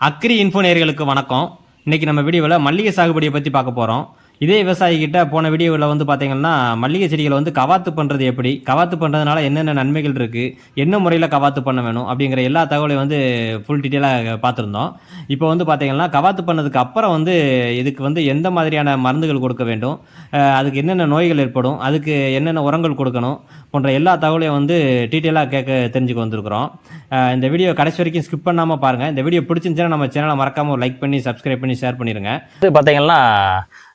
Agri info நேர்களுக்கு வணக்கம். இன்னைக்கு நம்ம வீடியோவில் மல்லிகை சாகுபடியை பற்றி பார்க்க போகிறோம் இதே விவசாயிகிட்ட போன வீடியோவில் வந்து பார்த்தீங்கன்னா மல்லிகை செடிகளை வந்து கவாத்து பண்ணுறது எப்படி? கவாத்து பண்ணுறதுனால என்னென்ன நன்மைகள் இருக்குது என்ன முறையில் கவாத்து பண்ண வேணும்? அப்படிங்கிற எல்லா தகவலையும் வந்து ஃபுல் டீட்டெயிலாக பார்த்துருந்தோம். இப்போ வந்து பார்த்தீங்கன்னா கவாத்து பண்ணதுக்கு அப்புறம் வந்து இதுக்கு வந்து எந்த மாதிரியான மருந்துகள் கொடுக்க வேண்டும்? அதுக்கு என்னென்ன நோய்கள் ஏற்படும்? அதுக்கு என்னென்ன உரங்கள் கொடுக்கணும்? போன்ற எல்லா தகவலையும் வந்து டீட்டெயிலாக கேட்க தெரிஞ்சுக்க வந்திருக்கிறோம். இந்த வீடியோ கடைசி வரைக்கும் ஸ்கிப் பண்ணாமல் பாருங்கள் இந்த வீடியோ பிடிச்சிருந்துச்சுன்னா நம்ம சேனலை மறக்காமல் லைக் பண்ணி சப்ஸ்கிரைப் பண்ணி ஷேர் பண்ணிடுங்க இது பார்த்தீங்கன்னா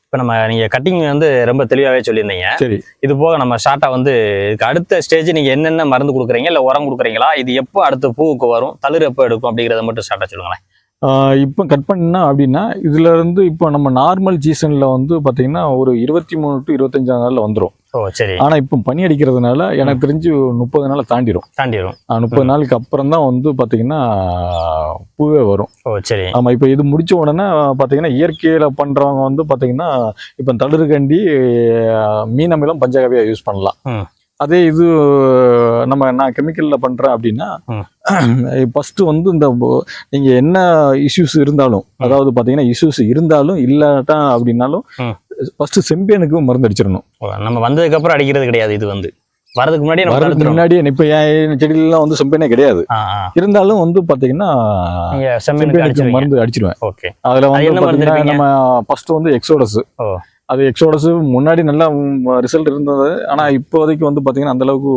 இப்போ நம்ம நீங்கள் கட்டிங் வந்து ரொம்ப தெளிவாகவே சொல்லியிருந்தீங்க. சரி. இது போக நம்ம ஷார்ட்டாக வந்து இதுக்கு அடுத்த ஸ்டேஜ் நீங்கள் என்னென்ன மருந்து கொடுக்குறீங்க இல்லை உரம் கொடுக்குறீங்களா இது எப்போ அடுத்த பூவுக்கு வரும் தளிர் எப்போ எடுக்கும் அப்படிங்கிறத மட்டும் ஷார்ட்டாக சொல்லுங்களேன். இப்போ கட் பண்ணா அப்படின்னா இதுல இருந்து இப்போ நம்ம நார்மல் சீசன்ல வந்து பாத்தீங்கன்னா ஒரு இருபத்தி மூணு டு இருபத்தஞ்சாம் நாள்ல வந்துரும். ஓ சரி. ஆனா இப்போ பனி அடிக்கிறதுனால எனக்கு தெரிஞ்சு முப்பது நாள் தாண்டிடும் தாண்டிடும் முப்பது நாளுக்கு அப்புறம் தான் வந்து பாத்தீங்கன்னா பூவே வரும். ஓ சரி. ஆமா இப்போ இது முடிச்ச உடனே பாத்தீங்கன்னா இயற்கையில பண்றவங்க வந்து பாத்தீங்கன்னா இப்போ தளிர்கண்டி ஆஹ் மீன் அமிலம் பஞ்சகவியா யூஸ் பண்ணலாம். அதே இது நம்ம நான் கெமிக்கல்ல பண்றேன் அப்படின்னா ம். ஃபர்ஸ்ட் வந்து இந்த போ- நீங்க என்ன இஷ்யூஸ் இருந்தாலும் அதாவது பாத்தீங்கன்னா இஷ்யூஸ் இருந்தாலும் இல்லாட்டா அப்படின்னாலும் ம். ஃபர்ஸ்ட் செம்பியனுக்கு மருந்து அடிச்சிடணும் நம்ம வந்ததுக்கப்புறம் அடிக்கிறது கிடையாது இது வந்து. வரதுக்கு முன்னாடி வரதுக்கு முன்னாடியே இப்ப என் செடியிலாம் வந்து செம்பியனே கிடையாது. இருந்தாலும் வந்து நீங்கள் செம்பியனுக்கு அடிச்சிருவீங்க. மருந்து அடிச்சிருவேன். ஓகே. அதுல அது வந்து என்ன? நம்ம ஃபர்ஸ்ட் வந்து எக்ஸோடஸ். அது எக்ஸோடஸ் முன்னாடி நல்லா ரிசல்ட் இருந்தது ஆனா இப்போதைக்கு வந்து பாத்தீங்கன்னா அந்த அளவுக்கு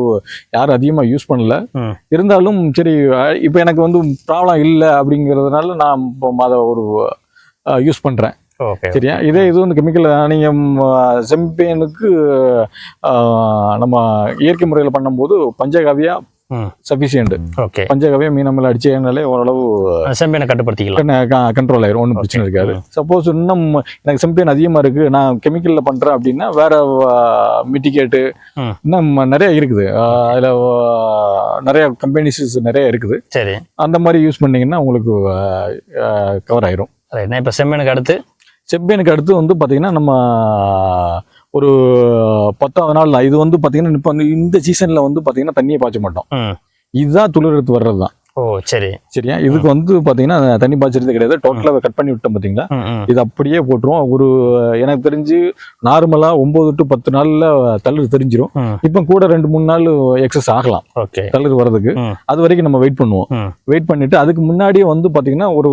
யாரும் அதிகமா யூஸ் பண்ணல. இருந்தாலும் சரி இப்போ எனக்கு வந்து ப்ராப்ளம் இல்லை அப்படிங்கிறதுனால நான் இப்போ அதை ஒரு யூஸ் பண்றேன் ஓகே சரியா இதே இது வந்து கெமிக்கல் நீங்க ம், செம்பேனுக்கு அஹ், நம்ம இயற்கை முறையில் பண்ணும்போது பஞ்சகாவியா ம். சஃபிஷியன்ட் ஓகே பஞ்சகாவியா மீனமில் அடிச்சேனாலே ஓரளவு செம்மீனை கட்டுப்படுத்திக்கலாம். கண்ட்ரோல் ஆயிரும். ஒன்றும் பிரச்சனை இருக்காது. சப்போஸ் இன்னும் எனக்கு செம்பியன் அதிகமாக இருக்கு. நான் கெமிக்கலில் பண்றேன் அப்படின்னா வேற மிட்டிகேட்டு. இன்னும் நிறைய இருக்குது. அதுல நிறைய கம்பெனிஸ் நிறைய இருக்குது. சரி. அந்த மாதிரி யூஸ் பண்ணீங்கன்னா உங்களுக்கு கவர் ஆயிரும். இப்போ செம்மீனுக்கு அடுத்து செம்பியனுக்கு அடுத்து வந்து பாத்தீங்கன்னா நம்ம ஒரு பத்தாவது நாள் இது வந்து பாத்தீங்கன்னா இப்போ வந்து இந்த சீசன்ல வந்து பாத்தீங்கன்னா தண்ணியை பாய்ச்ச மாட்டோம். இதுதான் துளிர்த்து வர்றது தான் ஓ சரி. சரியா? இதுக்கு வந்து பாத்தீங்கன்னா தண்ணி பாய்ச்சறது கிடையாது. டோட்டலாக கட் பண்ணி விட்டோம் பாத்தீங்களா? ம் இது அப்படியே போட்டுருவோம். ஒரு எனக்கு தெரிஞ்சு நார்மலா ஒன்பது டு பத்து நாள்ல தளிர் தெரிஞ்சிரும். ம். இப்போ கூட ரெண்டு மூணு நாள் எக்ஸஸ் ஆகலாம். ஓகே. தளிர் வர்றதுக்கு. அது வரைக்கும் நம்ம வெயிட் பண்ணுவோம். வெயிட் பண்ணிட்டு அதுக்கு முன்னாடியே வந்து பாத்தீங்கன்னா ஒரு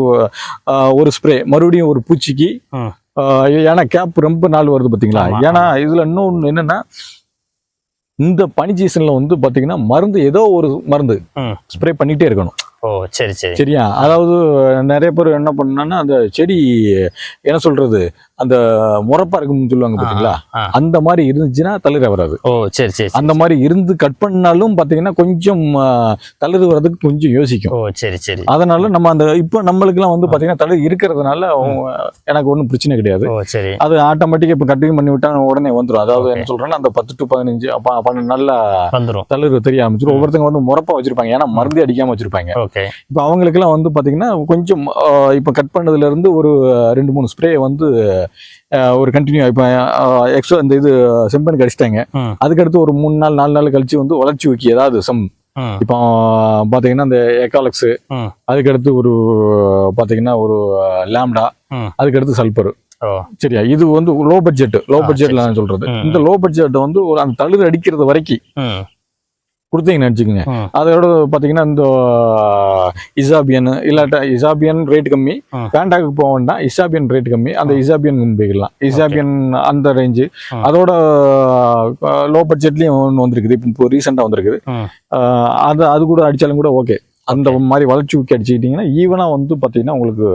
ஒரு ஸ்ப்ரே மறுபடியும் ஒரு பூச்சிக்கு ஏன்னா கேப் ரொம்ப நாள் வருது பாத்தீங்களா? ஆமா, ஏன்னா இதுல இன்னொன்னு என்னன்னா இந்த பனி சீசன்ல வந்து பாத்தீங்கன்னா மருந்து ஏதோ ஒரு மருந்து. ஸ்ப்ரே பண்ணிட்டே இருக்கணும். ஓ சரி சரி. சரியா? அதாவது நிறைய பேர் என்ன பண்ணான்னா அந்த செடி என்ன சொல்றது அந்த முறப்பா இருக்கும்னு சொல்லுவாங்க பாத்தீங்களா. அந்த மாதிரி இருந்துச்சுன்னா தளிர வராது. ஓ சரி சரி. அந்த மாதிரி இருந்து கட் பண்ணாலும் பாத்தீங்கன்னா கொஞ்சம் தளிர் வர்றதுக்கு கொஞ்சம் யோசிக்கும். ஓ சரி சரி. அதனால நம்ம அந்த இப்போ நம்மளுக்குலாம் வந்து பாத்தீங்கன்னா தளிர் இருக்கிறதுனால எனக்கு ஒன்றும் பிரச்சனை கிடையாது. ஓ சரி. அது ஆட்டோமேட்டிக்கா இப்போ கட்டிங் பண்ணி விட்டா உடனே வந்துடும் அதாவது. என்ன சொல்றேன்னா அந்த பத்து டு பதினஞ்சு பன்னெண்டு நாள்ல வந்துரும். தளிர் தெரிய ஆரம்பிச்சிடும் ஒவ்வொருத்தங்க வந்து முறப்பா வச்சிருப்பாங்க. ஏன்னா மருந்தே அடிக்காம வச்சிருப்பாங்க. ஓகே இப்போ அவங்களுக்குலாம் வந்து பார்த்தீங்கன்னா கொஞ்சம் இப்போ கட் பண்ணதுல இருந்து ஒரு ரெண்டு மூணு ஸ்ப்ரே வந்து ஒரு கண்டினியூ இப்போ எக்ஸ்ட்ரா இந்த இது செம்பனுக்கு அடிச்சிட்டாங்க. அதுக்கடுத்து ஒரு மூணு நாள் நாலு நாள் கழிச்சு வந்து வளர்ச்சி ஊக்கி ஏதாவது சம் இப்போ பார்த்தீங்கன்னா இந்த எக்காலக்ஸ். அதுக்கடுத்து ஒரு பார்த்தீங்கன்னா ஒரு லேம்டா. அதுக்கடுத்து சல்பர் சரியா? இது வந்து லோ பட்ஜெட் லோ பட்ஜெட்ல நான் சொல்றது. இந்த லோ பட்ஜெட் வந்து ஒரு அந்த தளிர் அடிக்கிறது வரைக்கும் கொடுத்தீங்கன்னு வச்சுக்கோங்க. அதோட பார்த்தீங்கன்னா இந்த இசாபியன் இல்லாட்டா இசாபியன் ரேட் கம்மி. பேண்டாக்கு போக வேண்டாம். இசாபியன் ரேட் கம்மி. அந்த இசாபியன் போய்க்கலாம். இசாபியன் அந்த ரேஞ்சு. அதோட லோ பட்ஜெட்லயும் ஒன்று வந்திருக்குது. இப்போ ரீசெண்டாக வந்திருக்குது. அது அது கூட அடிச்சாலும் கூட ஓகே அந்த மாதிரி வளர்ச்சி ஊக்கி அடிச்சுக்கிட்டீங்கன்னா ஈவனாக வந்து பார்த்தீங்கன்னா உங்களுக்கு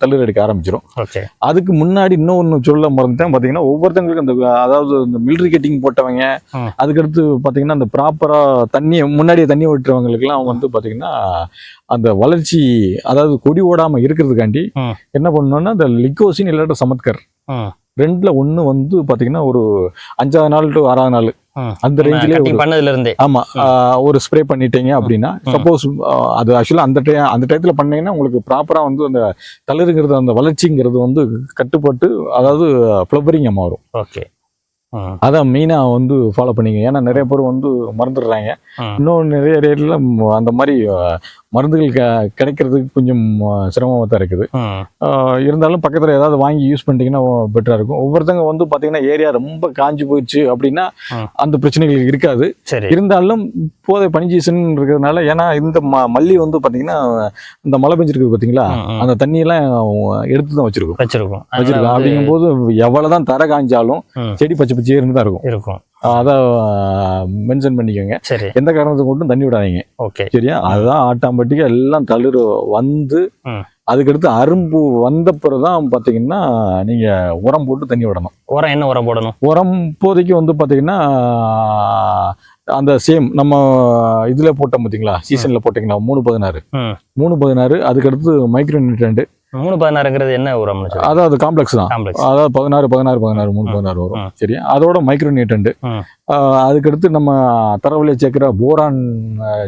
தளிர் அடிக்க ஆரம்பிச்சிடும் ஓகே அதுக்கு முன்னாடி இன்னொன்று சொல்ல மறந்துட்டேன் பார்த்தீங்கன்னா ஒவ்வொருத்தங்களுக்கும் அந்த அதாவது இந்த மிலிட்ரி கட்டிங் போட்டவங்க. அதுக்கடுத்து பார்த்தீங்கன்னா அந்த ப்ராப்பராக தண்ணியை முன்னாடியே தண்ணி விட்டுறவங்களுக்குலாம் வந்து பார்த்தீங்கன்னா அந்த வளர்ச்சி அதாவது கொடி ஓடாமல் இருக்கிறதுக்காண்டி. என்ன பண்ணணும்னா அந்த லிக்கோசின் இல்லாட்ட சமத்கர் ரெண்டுல ஒன்று வந்து பார்த்தீங்கன்னா ஒரு அஞ்சாவது நாள் டு ஆறாவது நாள். அந்த ரேஞ்சிலே பண்ணதுல இருந்தே ஆமா ஒரு ஸ்ப்ரே பண்ணிட்டீங்க அப்படின்னா சப்போஸ் அது ஆக்சுவலாக அந்த டை அந்த டயத்துல பண்ணீங்கன்னா உங்களுக்கு ப்ராப்பரா வந்து அந்த தளிருங்கிறது அந்த வளர்ச்சிங்கிறது வந்து கட்டுப்பட்டு அதாவது ஃப்ளவரிங் மாறும். ஓகே. அதான் மெயினாக வந்து ஃபாலோ பண்ணிங்க ஏன்னா நிறைய பேர் வந்து மறந்துடுறாங்க. இன்னும் நிறைய ஏரியால அந்த மாதிரி மருந்துகள் க கிடைக்கிறதுக்கு கொஞ்சம் சிரமமாக தான் இருக்குது. இருந்தாலும் பக்கத்தில் ஏதாவது வாங்கி யூஸ் பண்ணிட்டீங்கன்னா பெட்டராக இருக்கும். ஒவ்வொருத்தங்க வந்து பார்த்தீங்கன்னா ஏரியா ரொம்ப காஞ்சி போயிடுச்சு அப்படின்னா. அந்த பிரச்சனைகள் இருக்காது. இருந்தாலும் இப்போதை பனி சீசன் இருக்கிறதுனால ஏன்னா இந்த ம மல்லி வந்து பார்த்தீங்கன்னா இந்த மழை பெஞ்சிருக்கு பார்த்தீங்களா. அந்த தண்ணியெல்லாம் எடுத்து தான் வச்சிருக்கும். வச்சிருக்கோம். வச்சிருக்கோம். அப்படிங்கும்போது எவ்வளவுதான் தர காஞ்சாலும். செடி பச்சை பச்சையேன்னு தான் இருக்கும். இருக்கும். அதை மென்ஷன் பண்ணிக்கோங்க. சரி. எந்த காரணத்துக்கு கொண்டும் தண்ணி விடாதீங்க. ஓகே. சரியா? அதுதான் ஆட்டாம்பட்டிக்கு எல்லாம் தளிர் வந்து. அதுக்கடுத்து அரும்பு வந்த பிறகுதான் பார்த்தீங்கன்னா நீங்க உரம் போட்டு தண்ணி விடணும். உரம் என்ன உரம் போடணும்? உரம் இப்போதைக்கு வந்து பார்த்தீங்கன்னா அந்த சேம் நம்ம இதுல போட்டோம் பார்த்தீங்களா சீசன்ல போட்டீங்களா? மூணு பதினாறு. மூணு பதினாறு அதுக்கடுத்து மைக்ரோ நியூட்ரண்ட் மூணு பதினாறுங்கிறது என்ன சொல்லி அதாவது காம்ப்ளெக்ஸ் தான் அதாவது பதினாறு பதினாறு பதினாறு மூணு. பதினாறு வரும் ம். சரியா அதோட மைக்ரோ நியூட்ரண்ட் ம். அதுக்கடுத்து நம்ம தரவழியை சேர்க்கிற போரான்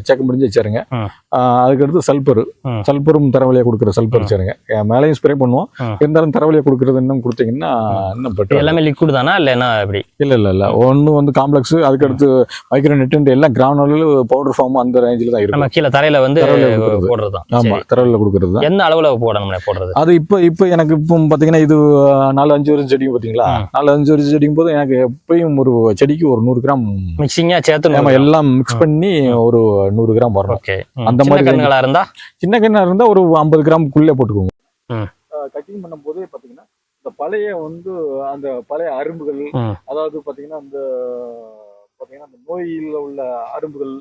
சேர்க்க முடிஞ்சு சேருங்க. ம். ஆஹ், அதுக்கடுத்து சல்பர். சல்பரும் தரவழியை கொடுக்குற சல்பர். சேருங்க. மேலேயும் ஸ்ப்ரே பண்ணுவோம். இருந்தாலும் தரவழியை கொடுக்குறது இன்னும் கொடுத்தீங்கன்னா இன்னும் பெட்டர் எல்லாமே லிக்விட் தானா? இல்ல என்ன எப்படி இல்ல இல்ல இல்ல. ஒன்று வந்து காம்ப்ளெக்ஸ் அதுக்கடுத்து மைக்ரோ நியூட்ரண்ட் எல்லாம் கிரானுவல் பவுடர் ஃபார்ம் அந்த ரேஞ்சில் தான் இருக்கும். நம்ம கீழே தரையில வந்து தரையில கொடுக்கறது. போடுறதுதான். ஆமா சரி. தரவழியில் கொடுக்குறது தான். என்ன அளவுல போடணும் போடுறது? அது இப்போ இப்போ எனக்கு இப்போ பார்த்தீங்கன்னா இது நாலு அஞ்சு வருஷம் செடியும் பார்த்தீங்களா. நாலு அஞ்சு வருஷம் செடியும் போது எனக்கு எப்பயும் ஒரு செடிக்கு ஒரு நூறு கிராம் மிக்சிங்கா சேர்த்து நம்ம எல்லாம் மிக்ஸ் பண்ணி ஒரு நூறு கிராம் வரணும். ஓகே. அந்த மாதிரி கண்களா இருந்தா? சின்ன கிணறு இருந்தா ஒரு ஐம்பது கிராமுக்குள்ளே போட்டுக்கோங்க. கட்டிங் பண்ணும்போதே பாத்தீங்கன்னா இந்த பழைய வந்து அந்த பழைய அரும்புகள். அதாவது பாத்தீங்கன்னா அந்த பாத்தீங்கன்னா அந்த நோயில உள்ள அரும்புகள்.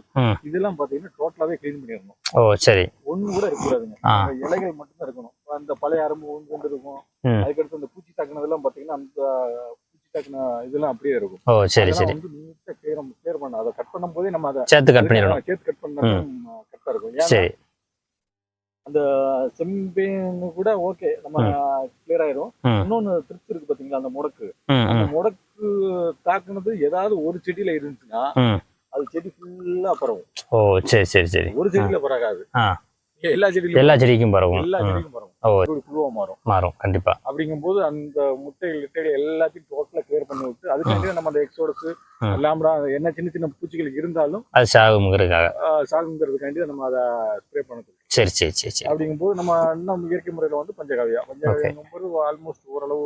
இதெல்லாம் பாத்தீங்கன்னா டோட்டலாவே க்ளீன் பண்ணிடணும். ஓ சரி. ஒண்ணு கூட இருக்கக்கூடாதுங்க. இலைகள் மட்டும்தான் இருக்கணும். அந்த பழைய அரும்பு ஒன்று கொண்டு இருக்கும். அதுக்கடுத்து அந்த பூச்சி தாக்குனதெல்லாம் பாத்தீங்கன்னா அந்த தாக்குன இதெல்லாம் அப்படியே இருக்கும். ஓ சரி சரி. வந்து நீட்டா கிளியர் கிளியர் பண்ணணும் அதை கட் பண்ணும் போதே நம்ம அதை சேர்த்து கட் பண்ணிடணும். சேர்த்து கட் பண்ணாலும் கரெக்டா இருக்கும். சரி. செம்பேன்னு கூட ஓகே நம்ம கிளியர் ஆயிரும். இன்னொன்னு திருப்தி இருக்கு பாத்தீங்களா அந்த முடக்கு? அந்த முடக்கு தாக்குனது ஏதாவது ஒரு செடியில இருந்துச்சுன்னா அது செடி ஃபுல்லா பரவும். ஓ சரி சரி சரி. ஒரு செடியில பரவாது ஆ. எல்லா செடியிலும் எல்லா செடிக்கும் பரவும். எல்லா. செடிக்கும் பரவும். குழுவா மாறும். மாறும். கண்டிப்பா. அப்படிங்கும்போது அந்த முட்டைகள் இட்டைகள் எல்லாத்தையும் டோட்டலா கிளியர் பண்ணி விட்டு அதுக்காண்டி நம்ம அந்த எக்ஸோடஸ் ம். லாம்படா என்ன சின்ன சின்ன பூச்சிகள் இருந்தாலும் அது சாகுங்கிறதுக்காக சாகுங்கிறதுக்காண்டி நம்ம அதை ஸ்ப்ரே பண்ண சரி சரி சரி சரி. அப்படிங்கும்போது நம்ம இன்னும் இயற்கை முறையில வந்து பஞ்சகாவியா பஞ்சகாவியாங்கும்போது ஆல்மோஸ்ட் ஓரளவு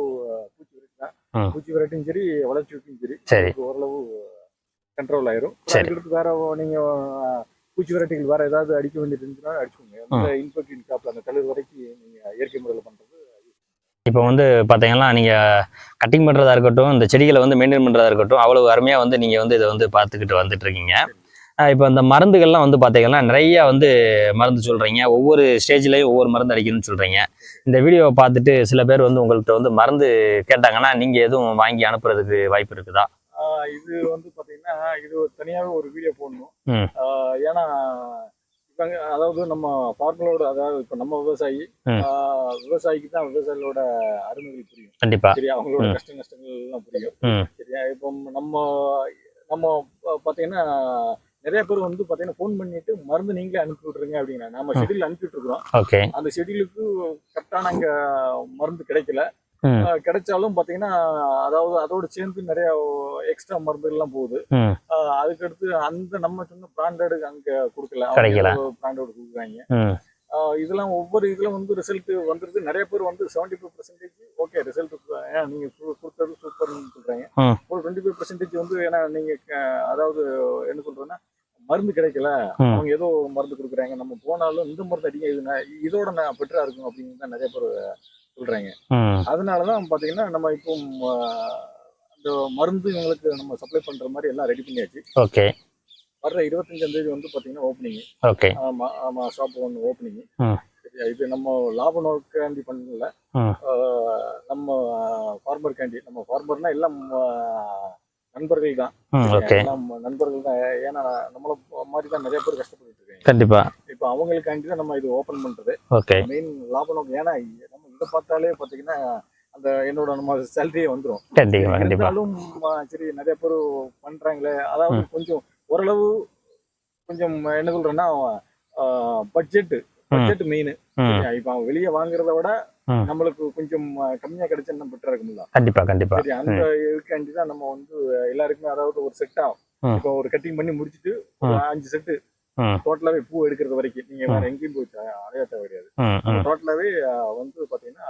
பூச்சி விரட்டினா ம். பூச்சி விரட்டியும் சரி வளர்ச்சி விட்டும் சரி ஓரளவு கண்ட்ரோல் ஆயிரும். அதுக்கடுத்து வேற நீங்க பூச்சி விரட்டிகள் வேற ஏதாவது அடிக்க வேண்டியது இருந்துச்சுன்னா அடிச்சுக்கோங்க. அந்த இன்ஃபெக்டின் காப்பில் அந்த தளிர் வரைக்கும் நீங்க இயற்கை முறையில் பண்றது இப்போ வந்து பார்த்தீங்கன்னா நீங்கள் கட்டிங் பண்ணுறதா இருக்கட்டும் இந்த செடிகளை வந்து மெயின்டைன் பண்ணுறதா இருக்கட்டும் அவ்வளவு அருமையாக வந்து நீங்கள் வந்து இதை வந்து பார்த்துக்கிட்டு வந்துட்டு இருக்கீங்க இப்போ இந்த மருந்துகள்லாம் வந்து பார்த்தீங்கன்னா நிறைய வந்து மருந்து சொல்கிறீங்க ஒவ்வொரு ஸ்டேஜ்லேயும் ஒவ்வொரு மருந்து அடிக்கணும்னு சொல்கிறீங்க இந்த வீடியோவை பார்த்துட்டு சில பேர் வந்து உங்கள்கிட்ட வந்து மருந்து கேட்டாங்கன்னா நீங்கள் எதுவும் வாங்கி அனுப்புறதுக்கு வாய்ப்பு இருக்குதா? இது வந்து பாத்தீங்கன்னா இது ஒரு தனியாவே ஒரு வீடியோ போடணும். ஏன்னா இவங்க அதாவது நம்ம ஃபார்மலோட அதாவது இப்ப நம்ம விவசாயி விவசாயிக்கு தான் விவசாயிகளோட அருமைகள் புரியும். கண்டிப்பாக சரியா? அவங்களோட. கஷ்ட நஷ்டங்கள் எல்லாம் புரியும் சரியா? இப்போ நம்ம நம்ம பாத்தீங்கன்னா நிறைய பேர் வந்து பாத்தீங்கன்னா ஃபோன் பண்ணிட்டு மருந்து நீங்களே அனுப்பி விட்ருங்க அப்படிங்கிற நம்ம. ஷெடியூல் அனுப்பிட்டு இருக்கிறோம். அந்த ஷெடியூலுக்கு கரெக்டான அங்க மருந்து கிடைக்கல. கிடைச்சாலும் பாத்தீங்கன்னா அதாவது அதோட சேர்ந்து நிறைய எக்ஸ்ட்ரா மருந்துகள் எல்லாம் போகுது அதுக்கடுத்து அந்த நம்ம சொன்ன பிராண்டட் அங்க கொடுக்கல. பிராண்டட் கொடுக்குறாங்க. இதெல்லாம் ஒவ்வொரு இதுல வந்து ரிசல்ட் வந்துருது. நிறைய பேர் வந்து seventy five percentage okay result நீங்க கொடுத்தது சூப்பர்னு சொல்றாங்க. ஒரு டுவெண்ட்டி ஃபைவ் பர்சன்டேஜ் வந்து ஏன்னா நீங்க அதாவது என்ன சொல்றேன்னா மருந்து கிடைக்கல. அவங்க ஏதோ மருந்து கொடுக்குறாங்க. நம்ம போனாலும் இந்த மருந்து ந- இதோட நான் பெட்டரா இருக்கும் அப்படின்னு தான் நிறைய பேர் சொல்றாங்க. அதனாலதான் பாத்தீங்கன்னா நம்ம இப்போ அந்த மருந்து எங்களுக்கு நம்ம சப்ளை பண்ற மாதிரி எல்லாம் ரெடி பண்ணியாச்சு. ஓகே. வர்ற இருபத்தஞ்சாம் தேதி வந்து பாத்தீங்கன்னா ஓப்பனிங் ஓகே. ஆமா ஆமா ஷாப் ஒன்று ஓப்பனிங் இது நம்ம லாப நோக்காண்டி பண்ணல. நம்ம ஃபார்மர் கேண்டி நம்ம ஃபார்மர்னா எல்லாம் நண்பர்கள் தான்? ஓகே. நண்பர்கள் தான். ஏன்னா நம்மள மாதிரி தான் நிறைய பேர் கஷ்டப்பட்டு இருக்காங்க. கண்டிப்பாக இப்போ அவங்களுக்காண்டி தான் நம்ம இது ஓப்பன் பண்றது. ஓகே. மெயின் லாப நோக்கம் ஏன்னா நம்ம இதை பார்த்தாலே பாத்தீங்கன்னா அந்த என்னோட நம்ம சேலரியே வந்துடும் இருந்தாலும் ஆஹ், சரி நிறைய பேர் பண்றாங்களே. அதாவது கொஞ்சம் ஓரளவு கொஞ்சம் என்ன சொல்றேன்னா பட்ஜெட் பட்ஜெட் மெயின்? இப்ப அவன் வெளியே வாங்குறத விட. நம்மளுக்கு கொஞ்சம் கம்மியா கிடைச்சா பெட்டரா இருக்கும்ல கண்டிப்பா கண்டிப்பா. சரி அந்த இதுக்காண்டி தான் நம்ம வந்து எல்லாருக்குமே அதாவது ஒரு செட்டா ம். இப்போ ஒரு கட்டிங் பண்ணி முடிச்சுட்டு அஞ்சு செட்டு. டோட்டலாவே பூ எடுக்கிறது வரைக்கும். நீங்க வேற எங்கேயும் போய் அலைய தேவை கிடையாது டோட்டலாவே வந்து பாத்தீங்கன்னா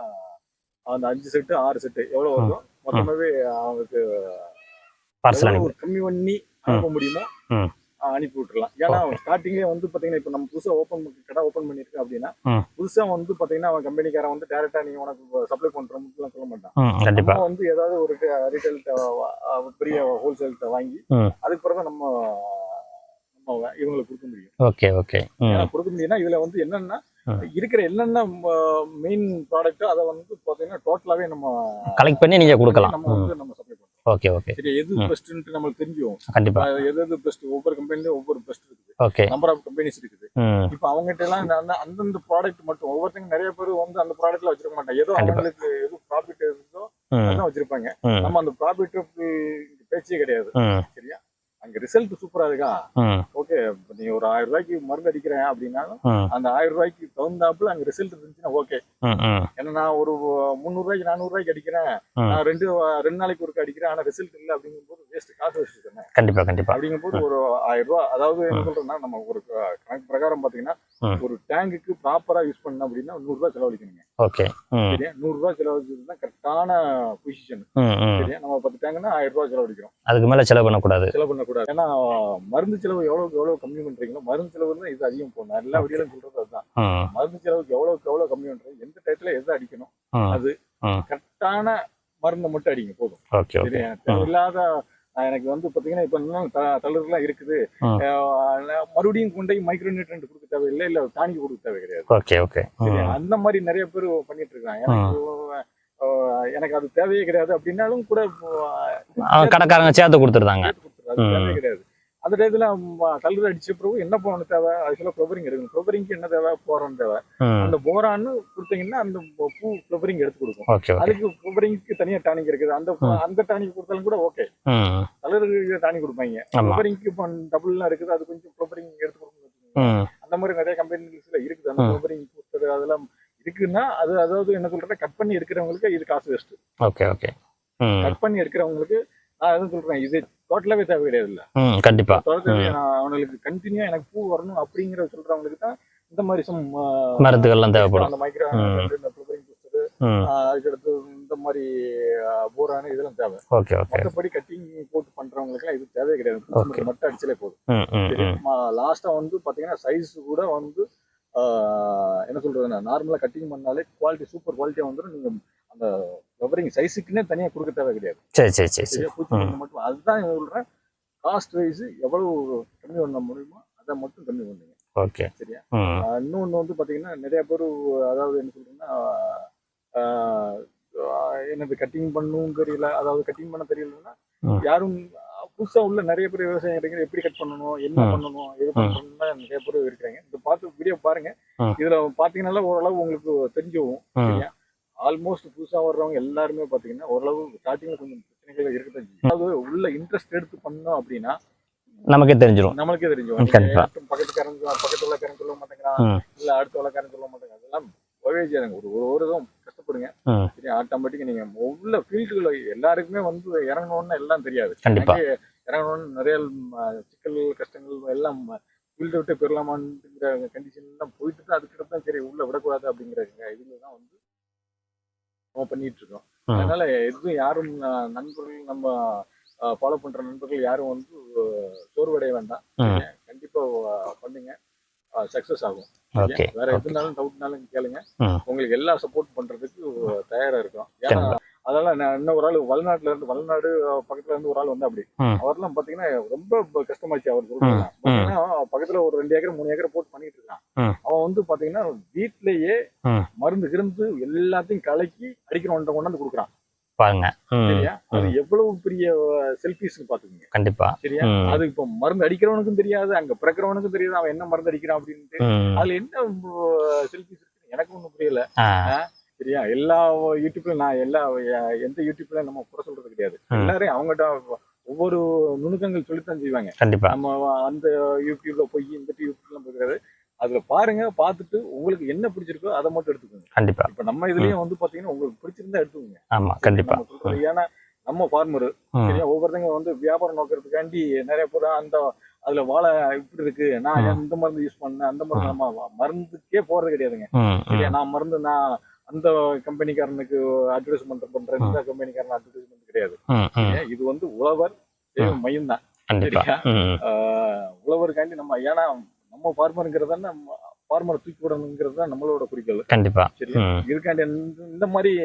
அந்த அஞ்சு செட்டு ஆறு செட்டு எவ்வளவு வருதோ மொத்தமாவே அவங்களுக்கு பார்சல் கம்மி பண்ணி அனுப்ப முடியுமோ அனுப்பி விட்டுறலாம் ஏன்னா ஸ்டார்டிங்லேயே வந்து பாத்தீங்கன்னா இப்போ நம்ம புதுசா ஓப்பன் கடை ஓப்பன் பண்ணிருக்கோம் அப்படின்னா ம். புதுசா வந்து பாத்தீங்கன்னா அவன் கம்பெனிக்காரன் வந்து டேரக்டா நீங்க உனக்கு சப்ளை பண்றோம்னு சொல்ல மாட்டான். ம் கண்டிப்பா. நம்ம வந்து ஏதாவது ஒரு ரீட்டைல் பெரிய ஹோல்சேல்கிட்ட வாங்கி. அதுக்கு பிறகு நம்ம நம்ம இவங்களுக்கு கொடுக்க முடியும். Okay okay. கொடுக்க முடியும்னா இதுல வந்து என்னன்னா. இருக்கிற என்னென்ன மெயின் ப்ராடக்ட்டோ அதை வந்து பாத்தீங்கன்னா டோட்டலாவே நம்ம கலெக்ட் பண்ணி நீங்க கொடுக்கலாம். நம்ம வந்து நம்ம சப்ளை ஓகே ஓகே. சரி எது ம். பெஸ்ட்னு நம்மளுக்கு தெரிஞ்சுவோம். கண்டிப்பா. எது எது பெஸ்ட் ஒவ்வொரு கம்பெனிலயும் ஒவ்வொரு பெஸ்ட் இருக்குது. ஓகே. நம்பர் ஆஃப் கம்பெனிஸ் இருக்குது. இப்போ அவங்ககிட்ட எல்லாம் அந்த- அந்தந்த ப்ராடக்ட் மட்டும் ஒவ்வொருத்தங்க நிறைய பேர் வந்து அந்த ப்ராடக்ட்ல வச்சிருக்க மாட்டாங்க. ஏதோ. அவங்களுக்கு எது ப்ராஃபிட் ம். அதான் வச்சிருப்பாங்க. நம்ம அந்த ப்ராஃபிட் பேச்சே கிடையாது. சரியா? அங்க ரிசல்ட் சூப்பரா இருக்கா? ம் ஓகே நீ ஒரு ஆயிரம் ரூபாய்க்கு மருந்து அடிக்கிறேன் அப்படின்னாலும் அந்த ஆயிரம் ரூபாய்க்கு தகுந்தாப்புல அங்க ரிசல்ட் இருந்துச்சுன்னா ஓகே ஏன்னா நான் ஒரு முந்நூறு ரூபாய்க்கு நானூறு ரூபாய்க்கு அடிக்கிறேன். நான் ரெண்டு ரெண்டு நாளைக்கு ஒருக்க அடிக்கிறேன். ஆனா ரிசல்ட் இல்லை அப்படிங்கும்போது வேஸ்ட் காசு வச்சுட்டு தானே. கண்டிப்பா கண்டிப்பா. அப்படிங்கும்போது ஒரு ஆயிரம் ரூபாய் அதாவது என்ன சொல்றேன்னா நம்ம ஒரு கணக்கு பிரகாரம் பாத்தீங்கன்னா. ஒரு டேங்குக்கு ப்ராப்பரா யூஸ் பண்ணோம் அப்படின்னா நூறு ரூபாய் செலவழிக்கணுங்க. ஓகே சரியா? நூறு ரூபாய் செலவழிச்சது தான் கரெக்டான பொசிஷன் சரியா? நம்ம பத்து டேங்குன்னா ஆயிரம் ரூபாய் செலவழிக்கிறோம். அதுக்கு மேல செலவு பண்ணக்கூடாது. செலவு பண்ணக்கூடாது. ஏன்னா மருந்து செலவு எவ்வளவுக்கு எவ்வளவு கம்மி பண்றீங்களோ மருந்து செலவு தான் இது அதிகம் போகணும் எல்லா வீடியோலும் சொல்றது அதுதான். மருந்து செலவுக்கு எவ்வளவுக்கு எவ்வளவு கம்மி பண்றது எந்த டயத்துல எதை அடிக்கணும் அது. கரெக்டான மருந்தை மட்டும் அடிங்க போதும். ஆஹ் எனக்கு வந்து பாத்தீங்கன்னா இப்ப இன்னும் தளர்லாம் இருக்குது. மறுபடியும் கொண்டு மைக்ரோ நியூட்ரண்ட் கொடுக்க தேவையில்லை இல்ல டானிக் கொடுக்க தேவை கிடையாது அந்த மாதிரி நிறைய பேர் பண்ணிட்டு இருக்காங்க. எனக்கு அது தேவையே கிடையாது. அப்படின்னாலும் கூட அவன் கடைக்காரங்க சேர்த்து கொடுத்துருந்தாங்க. அது கிடையாது. அந்த டயத்துல கல்லூரி அடிச்ச பிறகு என்ன பண்ணணும் தேவை? ஆக்சுவலா ஃப்ளவரிங் எடுக்கணும். ஃப்ளவரிங்க்கு என்ன தேவை? போரான் தேவை. அந்த போரான்னு கொடுத்தீங்கன்னா அந்த பூ ஃப்ளவரிங் எடுத்து கொடுக்கும். அதுக்கு ஃப்ளவரிங்க்கு தனியா டானிக் இருக்குது. அந்த. அந்த டானிக் கொடுத்தாலும் கூட ஓகே கலருக்கு டானிக் கொடுப்பாங்க. ஃப்ளவரிங்க்கு இப்போ டபுள்லாம் இருக்குது. அது கொஞ்சம் ஃப்ளவரிங் எடுத்து கொடுக்கணும் அந்த மாதிரி நிறைய கம்பெனிஸ்ல இருக்குது. அந்த. ஃப்ளவரிங் பூஸ்டர் அதெல்லாம் இருக்குன்னா அது அதாவது என்ன சொல்றேன் கட் பண்ணி எடுக்கிறவங்களுக்கு இது காசு வேஸ்ட் ஓகே ஓகே. கட் பண்ணி எடுக்கிறவங்களுக்கு எதுவும் சொல்றேன். இது டோட்டலாவே தேவை கிடையாது இல்ல கண்டிப்பா. அவங்களுக்கு கண்டினியூ எனக்கு பூ வரணும் அப்படிங்கிற சொல்றவங்களுக்கு தான் இந்த மாதிரி சம் மருந்துகள்லாம் தேவைப்படும். அந்த மைக்ரோ அதுக்கடுத்து இந்த மாதிரி போரான இதெல்லாம் தேவை. Okay okay. மற்றபடி கட்டிங் போட்டு பண்றவங்களுக்குலாம் இது தேவையே கிடையாது. மட்டும் அடிச்சாலே போதும். லாஸ்டா வந்து பாத்தீங்கன்னா சைஸ் கூட வந்து என்ன சொல்றதுன்னா நார்மலா கட்டிங் பண்ணாலே குவாலிட்டி சூப்பர் குவாலிட்டியா வந்துடும் நீங்க அந்த ஃப்ளவரிங் சைஸுக்குன்னே தனியா கொடுக்க தேவை கிடையாது. சரி சரி சரி மட்டும். அதுதான் நான் சொல்றேன் காஸ்ட் வைஸ் எவ்வளவு கம்மி பண்ண முடியுமோ அதை மட்டும் கம்மி பண்ணுங்க. ஓகே. சரியா? இன்னொன்னு வந்து பாத்தீங்கன்னா நிறைய பேர் அதாவது என்ன ஆஹ், என்னது கட்டிங் பண்ணவும் தெரியல. அதாவது கட்டிங் பண்ண தெரியலன்னா. யாரும் புதுசா உள்ள நிறைய பேர் விவசாயம் இருக்கிறீங்க எப்படி கட் பண்ணணும் என்ன. பண்ணணும் எது பண்ணணும்னா நிறைய பேர் இருக்கிறாங்க. இந்த பார்த்து வீடியோ பாருங்க. இதுல பாத்தீங்கன்னா ஓரளவு உங்களுக்கு தெரிஞ்சுவும் ம். சரியா? ஆல்மோஸ்ட் புதுசா வர்றவங்க எல்லாருமே பாத்தீங்கன்னா ஓரளவு ஸ்டார்டிங்ல கொஞ்சம் பிரச்சனைகள் இருக்கத்தான் அதாவது உள்ள இன்ட்ரெஸ்ட் எடுத்து பண்ணோம் அப்படின்னா நமக்கே தெரிஞ்சிரும். நம்மளுக்கே தெரிஞ்சும் ம், கண்டிப்பா. பக்கத்துக்காரன் சொல்ல- பக்கத்து உள்ளக்காரன் சொல்ல மாட்டேங்கிறான். இல்ல அடுத்த உள்ளக்காரன் சொல்ல மாட்டேங்கிறான். அதெல்லாம் செய்யாதுங்க ஒரு ஒரு ஒரு இதுவும் கஷ்டப்படுங்க. சரி ஆட்டோமேட்டிக்கா நீங்க உள்ள ஃபீல்டுல எல்லாருக்குமே வந்து இறங்கணும்னு எல்லாம் தெரியாது. கண்டிப்பா. இறங்கணும்னு நிறைய சிக்கல் கஷ்டங்கள் எல்லாம் ஃபீல்டை விட்டு பெறலாமான்ங்கிற கண்டிஷன் எல்லாம் போயிட்டு தான் அதுக்கிட்ட தான் சரி உள்ள விடக்கூடாது அப்படிங்கிற இதுல தான் வந்து பண்ணிட்டு இருக்கோம் அதனால எதுவும் யாரும் நண்பர்கள் நம்ம ஃபாலோ பண்ற நண்பர்கள் யாரும் வந்து சோர்வடைய வேண்டாம். கண்டிப்பா பண்ணுங்க. சக்சஸ் ஆகும்? வேற எதுனாலும் டவுட்னாலும் கேளுங்க. உங்களுக்கு எல்லா சப்போர்ட் பண்றதுக்கு தயாரா இருக்கும். ஏன்னா அதனால நான் இன்னும் ஒரு ஆள் வல்நாட்டுல இருந்து வல்நாடு பக்கத்துல இருந்து ஒரு ஆள் வந்து அப்படி. அவர்லாம் பாத்தீங்கன்னா ரொம்ப கஷ்டமாச்சு அவர் சொல்றாங்க பக்கத்துல ஒரு ரெண்டு ஏக்கர் மூணு ஏக்கர் போட்டு பண்ணிட்டு இருக்கான். அவன் வந்து பாத்தீங்கன்னா வீட்லயே. மருந்து கிருந்து எல்லாத்தையும் கலக்கி அடிக்கிறவன்ட்ட கொண்டாந்து கொடுக்குறான். பாருங்க. சரியா? அது எவ்வளவு பெரிய செல்ஃபிஸ் பாத்துக்கோங்க. கண்டிப்பா. சரியா? அது இப்ப மருந்து அடிக்கிறவனுக்கும் தெரியாது அங்க பிறக்கிறவனுக்கும் தெரியாது அவன் என்ன மருந்து அடிக்கிறான் அப்படின்ட்டு. அதுல என்ன செல்ஃபிஸ் இருக்கு எனக்கு ஒண்ணும் புரியல. சரியா? எல்லா யூடியூப்ல நான் எல்லா எந்த யூடியூப்ல நம்ம குறை சொல்றது கிடையாது. எல்லாரும் அவங்ககிட்ட ஒவ்வொரு நுணுக்கங்கள் சொல்லித்தான் செய்வாங்க. நம்ம அந்த யூடியூப்ல போய் இந்த யூடியூப்ல போகிறது அதுல பாருங்க பார்த்துட்டு உங்களுக்கு என்ன பிடிச்சிருக்கோ அதை மட்டும் எடுத்துக்கோங்க. கண்டிப்பா. இப்ப நம்ம இதுலயும் வந்து பாத்தீங்கன்னா உங்களுக்கு பிடிச்சிருந்தா எடுத்துக்கோங்க. ஆமா கண்டிப்பா. ஏன்னா நம்ம ஃபார்மர். சரியா? ஒவ்வொருத்தங்க வந்து வியாபாரம் நோக்கிறதுக்காண்டி நிறைய பேர் அந்த அதுல வாழை இப்படி இருக்கு. நான். இந்த மருந்து யூஸ் பண்ணேன் அந்த மருந்து நம்ம மருந்துக்கே போறது கிடையாதுங்க. சரியா. நான் மருந்து நான் அந்த கம்பெனிக்காரனுக்கு அட்வர்டைஸ்மெண்ட் பண்றேன் இந்த கம்பெனிக்காரன் அட்வர்டைஸ்மெண்ட் கிடையாது? இது வந்து உழவர் மையம் தான் சரியா? உழவருக்காண்டி நம்ம ஏன்னா நம்ம ஃபார்மருங்கிறத நம்ம ஃபார்மரை தூக்கி விடணுங்கிறது தான் நம்மளோட குறிக்கோள். கண்டிப்பா. சரியா? ம். இதுக்காண்டி இந்த- மாதிரி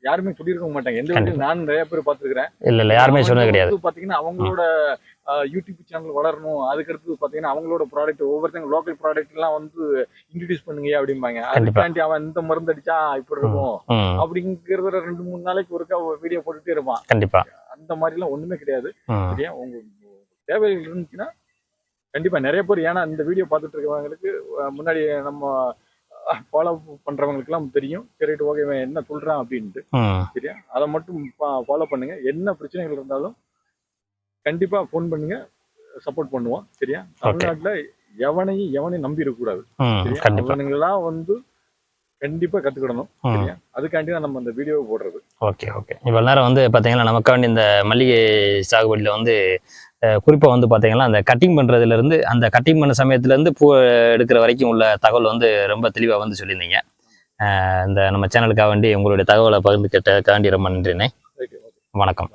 யாருமே சொல்லியிருக்க மாட்டாங்க. எந்த நான் நிறைய பேர் பார்த்துருக்கிறேன். இல்ல இல்ல யாருமே சொன்னது கிடையாது. பாத்தீங்கன்னா அவங்களோட யூடியூப் சேனல் வளரணும். அதுக்கு அடுத்து பாத்தீங்கன்னா அவங்களோட ப்ராடக்ட் ஒவ்வொருத்தங்க லோக்கல் ப்ராடக்ட் எல்லாம் வந்து இன்ட்ரடியூஸ் பண்ணுங்க அப்படிம்பாங்க. அதுக்காண்டி அவன் இந்த மருந்து அடிச்சா இப்படி இருக்கும். அப்படிங்கறத ரெண்டு மூணு நாளைக்கு ஒருக்கா வீடியோ போட்டுட்டே இருப்பான். கண்டிப்பா. அந்த மாதிரி எல்லாம் ஒண்ணுமே கிடையாது. சரியா? உங்க தேவைகள் இருந்துச்சுன்னா கண்டிப்பா நிறைய பேர் ஏன்னா இந்த வீடியோ பார்த்துட்டு இருக்கவங்களுக்கு அஹ், முன்னாடி நம்ம ஃபாலோ பண்றவங்களுக்கு எல்லாம் தெரியும். சரி ஓகே என்ன சொல்றான் அப்படின்ட்டு. சரியா? அதை மட்டும் ஃபாலோ பண்ணுங்க. என்ன பிரச்சனைகள் இருந்தாலும் கண்டிப்பா ஃபோன் பண்ணுங்க. சப்போர்ட் பண்ணுவோம். சரியா? தமிழ்நாட்டுல எவனையும் எவனையும் நம்பி இருக்கக்கூடாது சரியா? வந்து கண்டிப்பா கத்துக்கிடணும். அதுக்காண்டி தான் நம்ம இந்த வீடியோவை போடுறது. ஓகே ஓகே இவ்வளோ நேரம் வந்து பார்த்தீங்கன்னா நமக்காண்டி இந்த மல்லிகை சாகுபடியில் வந்து குறிப்பாக வந்து பார்த்தீங்கன்னா அந்த கட்டிங் பண்ணுறதுலேருந்து அந்த கட்டிங் பண்ண சமயத்துலேருந்து பூ எடுக்கிற வரைக்கும் உள்ள தகவல் வந்து ரொம்ப தெளிவாக வந்து சொல்லியிருந்தீங்க. இந்த நம்ம சேனலுக்காக வேண்டி உங்களுடைய தகவலை பகிர்ந்து கேட்டதுக்காண்டி ரொம்ப நன்றிண்ணே. வணக்கம்.